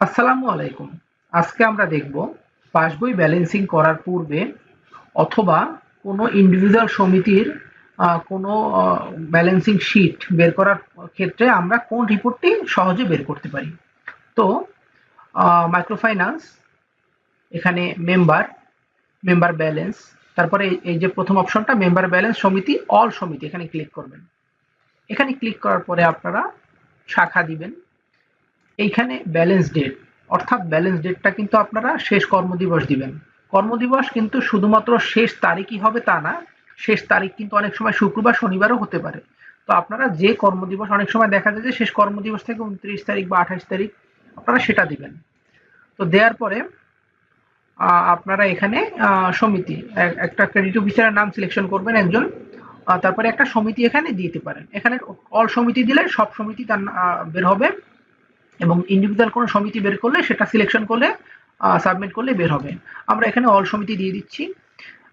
আসসালামু আলাইকুম। আজকে আমরা দেখব পাসবই ব্যালেন্সিং করার পূর্বে অথবা কোনো ইন্ডিভিজুয়াল সমিতির কোনো ব্যালেন্সিং শিট বের করার ক্ষেত্রে আমরা কোন রিপোর্টটি সহজে বের করতে পারি। তো মাইক্রোফাইন্যান্স এখানে মেম্বার মেম্বার ব্যালেন্স তারপরে এই- যে প্রথম অপশনটা মেম্বার ব্যালেন্স সমিতি অল সমিতি, এখানে ক্লিক করবেন। এখানে ক্লিক করার পরে আপনারা শাখা দিবেন। এইখানে ব্যালেন্স ডেট অর্থাৎ ব্যালেন্স ডেটটা কিন্তু আপনারা শেষ কর্মদিবস দিবেন। কর্মদিবস কিন্তু শুধুমাত্র শেষ তারিখই হবে তা না, শেষ তারিখ কিন্তু অনেক সময় শুক্রবার, শনিবারও হতে পারে। তো আপনারা যে কর্মদিবস অনেক সময় দেখা যায় যে শেষ কর্মদিবস থেকে উনত্রিশ তারিখ বা আঠাশ তারিখ আপনারা সেটা দিবেন। তো দেওয়ার পরে আপনারা এখানে সমিতি একটা ক্রেডিট অফিসারের নাম সিলেকশন করবেন একজন তারপরে একটা সমিতি এখানে দিতে পারেন। এখানে অল সমিতি দিলে সব সমিতি তার বের হবে এবং ইন্ডিভিজুয়াল কোনো সমিতি বের করলে সেটা সিলেকশন করলে সাবমিট করলে বের হবে। আমরা এখানে অল সমিতি দিয়ে দিচ্ছি।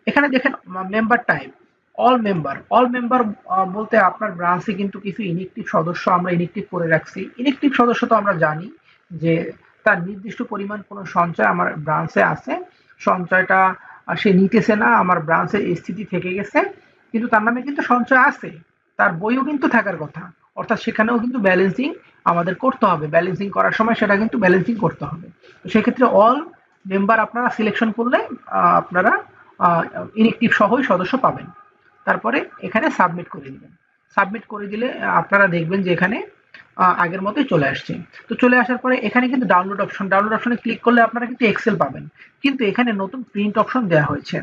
এখানে দেখেন member type all member all member বলতে আপনার ব্রাঞ্চে কিন্তু কিছু ইনেকটিভ সদস্য আমরা ইনেকটিভ করে রাখছি। ইনেকটিভ সদস্য তো আমরা জানি যে তার নির্দিষ্ট পরিমাণ কোনো সঞ্চয় আমার ব্রাঞ্চে আছে। সঞ্চয়টা সে নিতেছে না, আমার ব্রাঞ্চের স্থিতি থেকে গেছে। কিন্তু তার নামে কিন্তু সঞ্চয় আছে। তার বইও কিন্তু থাকার কথা। অর্থাৎ সেখানেও কিন্তু ব্যালেন্সিং আমাদের করতে হবে। ব্যালেন্সিং করার সময় সেটা কিন্তু ব্যালেন্সিং করতে হবে। তো সেক্ষেত্রে অল মেম্বার আপনারা সিলেকশন করলে আপনারা ইনেকটিভ সহই সদস্য পাবেন। তারপরে এখানে সাবমিট করে দিবেন। সাবমিট করে দিলে, আপনারা দেখবেন যে এখানে আগের মতোই চলে আসছে। তো চলে আসার পরে এখানে কিন্তু ডাউনলোড অপশন ডাউনলোড অপশনে ক্লিক করলে আপনারা কিন্তু এক্সেল পাবেন। কিন্তু এখানে নতুন প্রিন্ট অপশন দেওয়া হয়েছে।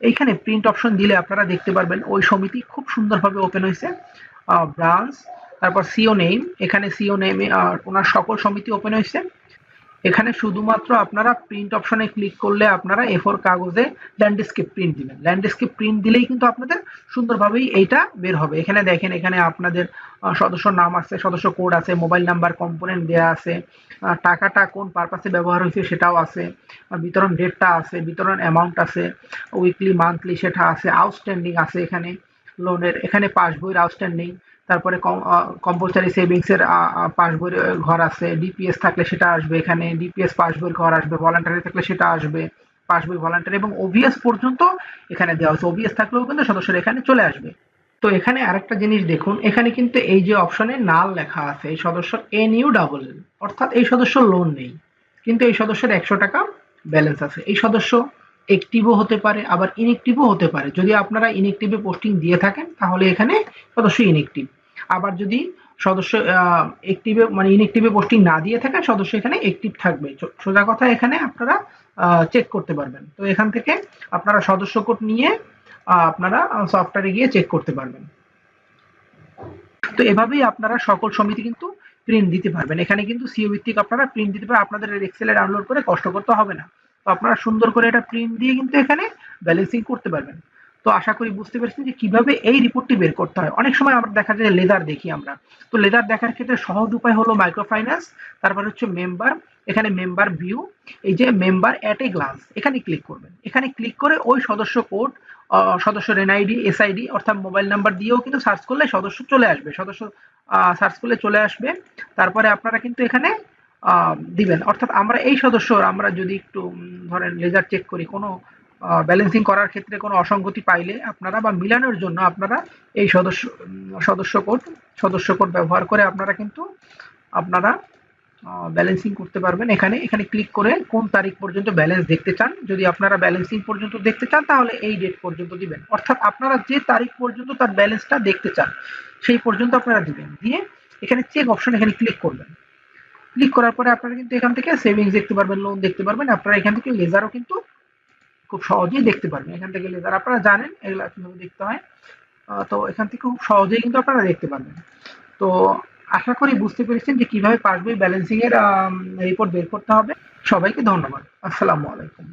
এইখানে প্রিন্ট অপশন দিলে আপনারা দেখতে পারবেন ওই সমিতি খুব সুন্দরভাবে ওপেন হয়েছে। ব্রাঞ্চ তারপর সিও নেম এখানে সিও নেমে ওনার সকল সমিতি ওপেন হয়েছে। এখানে শুধুমাত্র আপনারা প্রিন্ট অপশনে ক্লিক করলে আপনারা এ ফোর কাগজে ল্যান্ডস্কেপ প্রিন্ট দিবেন। ল্যান্ডস্কেপ প্রিন্ট দিলেই কিন্তু আপনাদের সুন্দরভাবেই এইটা বের হবে। এখানে দেখেন, এখানে আপনাদের সদস্য নাম আছে, সদস্য কোড আছে মোবাইল নাম্বার কম্পোনেন্ট দেয়া আছে টাকাটা কোন পারপাসে ব্যবহার হয়েছে সেটাও আছে বিতরণ ডেটটা আছে, বিতরণ অ্যামাউন্ট আছে উইকলি মান্থলি সেটা আছে আউটস্ট্যান্ডিং আছে এখানে লোনের এখানে পাস বইয়ের আউটস্ট্যান্ডিং তারপরে কম্পালসারি সেভিংসের পাস বইয়ের ঘর আছে ডিপিএস থাকলে সেটা আসবে এখানে ডিপিএস পাস বইয়ের ঘর আসবে ভলান্টারি থাকলে সেটা আসবে পাস বই ভলান্টারি এবং ওভিএস পর্যন্ত এখানে দেওয়া হচ্ছে ওভিএস থাকলেও কিন্তু সদস্যরা এখানে চলে আসবে। তো এখানে আরেকটা জিনিস দেখুন, এখানে কিন্তু এই যে অপশনে নাল লেখা আছে, এই সদস্য এন ইউ ডাবল অর্থাৎ এই সদস্য লোন নেই। কিন্তু এই সদস্যের একশো টাকা ব্যালেন্স আছে। এই সদস্য একটিভও হতে পারে, আবার ইনএক্টিভও হতে পারে। যদি আপনারা ইনএক্টিভে পোস্টিং দিয়ে থাকেন, তাহলে এখানে সদস্য ইনএক্টিভ আবার যদি সদস্য একটিভে মানে ইনএক্টিভে পোস্টিং না দিয়ে থাকেন, সদস্য এখানে একটিভ থাকবে। সোজা কথা এখানে আপনারা চেক করতে পারবেন। তো এখান থেকে আপনারা সদস্য কোড নিয়ে আপনারা সফটওয়্যারে গিয়ে চেক করতে পারবেন। তো এভাবেই আপনারা সকল সমিতি কিন্তু প্রিন্ট দিতে পারবেন। এখানে কিন্তু সিও ভিত্তিক আপনারা প্রিন্ট দিতে পারেন আপনাদের এক্সেলে ডাউনলোড করে কষ্ট করতে হবে না। তো আপনারা সুন্দর করে এটা প্রিন্ট দিয়ে কিন্তু এখানে ব্যালেন্সিং করতে পারবেন। তো আশা করি বুঝতে পেরেছেন যে কীভাবে এই রিপোর্টটি বের করতে হয়। অনেক সময় আমরা দেখা যায় লেদার দেখি আমরা। তো লেদার দেখার ক্ষেত্রে সহজ উপায় হলো মাইক্রোফাইন্যান্স তারপর হচ্ছে মেম্বার এখানে মেম্বার ভিউ এই যে মেম্বার অ্যাট এ গ্লান্স এখানে ক্লিক করবেন। এখানে ক্লিক করে ওই সদস্য কোড সদস্যের এনআইডি এসআইডি অর্থাৎ মোবাইল নাম্বার দিয়েও কিন্তু সার্চ করলে সদস্য চলে আসবে। সদস্য সার্চ করলে চলে আসবে। তারপরে আপনারা কিন্তু এখানে দিবেন। অর্থাৎ আমরা এই সদস্য আমরা যদি একটু ধরেন লেজার চেক করি, কোনো ব্যালেন্সিং করার ক্ষেত্রে কোনো অসঙ্গতি পাইলে আপনারা বা মিলানোর জন্য আপনারা এই সদস্য সদস্য কোড সদস্য কোড ব্যবহার করে আপনারা কিন্তু আপনারা ব্যালেন্সিং করতে পারবেন। এখানে এখানে ক্লিক করে কোন তারিখ পর্যন্ত ব্যালেন্স দেখতে চান। যদি আপনারা ব্যালেন্সিং পর্যন্ত দেখতে চান, তাহলে এই ডেট পর্যন্ত দিবেন। অর্থাৎ আপনারা যে তারিখ পর্যন্ত তার ব্যালেন্সটা দেখতে চান, সেই পর্যন্ত আপনারা দিবেন। দিয়ে এখানে চেক অপশন এখানে ক্লিক করবেন। ক্লিক করার পরে আপনারা কিন্তু এখান থেকে সেভিংস দেখতে পারবেন লোন দেখতে পারবেন। আপনারা এখান থেকে লেজারও কিন্তু খুব সহজেই দেখতে পারবেন। এখান থেকে লেজার আপনারা জানেন এগুলা কীভাবে দেখতে হয়। তো এখান থেকে খুব সহজেই কিন্তু আপনারা দেখতে পারবেন। তো আশা করি বুঝতে পেরেছেন যে কীভাবে পাসবই ব্যালেন্সিং এর রিপোর্ট বের করতে হবে। সবাইকে ধন্যবাদ। আসসালামু আলাইকুম।